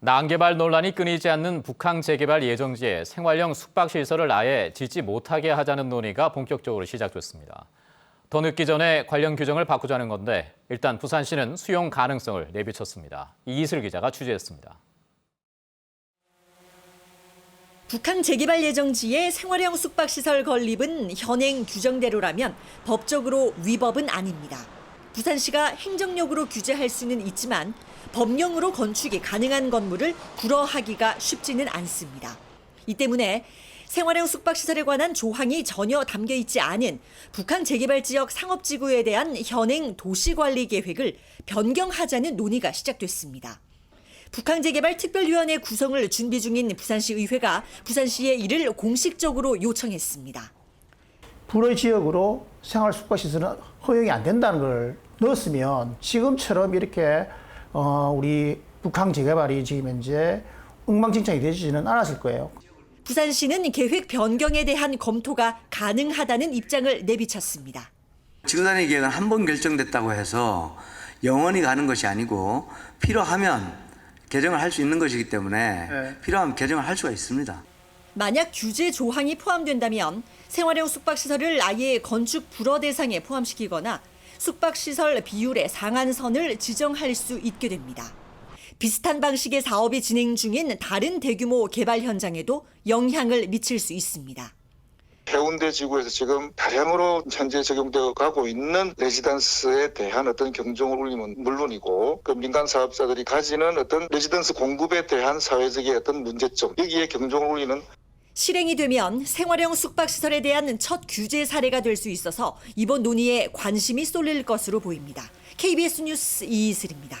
난개발 논란이 끊이지 않는 북항 재개발 예정지에 생활형 숙박시설을 아예 짓지 못하게 하자는 논의가 본격적으로 시작됐습니다. 더 늦기 전에 관련 규정을 바꾸자는 건데 일단 부산시는 수용 가능성을 내비쳤습니다. 이이슬 기자가 취재했습니다. 북한 재개발 예정지의 생활형 숙박시설 건립은 현행 규정대로라면 법적으로 위법은 아닙니다. 부산시가 행정력으로 규제할 수는 있지만 법령으로 건축이 가능한 건물을 불허하기가 쉽지는 않습니다. 이 때문에 생활형 숙박시설에 관한 조항이 전혀 담겨 있지 않은 북한 재개발 지역 상업지구에 대한 현행 도시관리 계획을 변경하자는 논의가 시작됐습니다. 북한 재개발 특별위원회 구성을 준비 중인 부산시 의회가 부산시에 이를 공식적으로 요청했습니다. 불의 지역으로 생활 숙박시설은 허용이 안 된다는 걸 넣었으면 지금처럼 이렇게 어, 우리 북한 재개발이 지금 현재 엉망진창이 되지는 않았을 거예요. 부산시는 계획 변경에 대한 검토가 가능하다는 입장을 내비쳤습니다. 지구단위 계획은 한 번 결정됐다고 해서 영원히 가는 것이 아니고 필요하면 개정을 할 수 있는 것이기 때문에 필요하면 개정을 할 수가 있습니다. 만약 규제 조항이 포함된다면 생활형 숙박시설을 아예 건축 불허 대상에 포함시키거나 숙박시설 비율의 상한선을 지정할 수 있게 됩니다. 비슷한 방식의 사업이 진행 중인 다른 대규모 개발 현장에도 영향을 미칠 수 있습니다. 해운대 지구에서 지금 다량으로 현재 적용되어 가고 있는 레지던스에 대한 어떤 경종을 울리면 물론이고 그 민간 사업자들이 가지는 어떤 레지던스 공급에 대한 사회적인 어떤 문제점 여기에 경종을 울리는 실행이 되면 생활형 숙박시설에 대한 첫 규제 사례가 될 수 있어서 이번 논의에 관심이 쏠릴 것으로 보입니다. KBS 뉴스 이이슬입니다.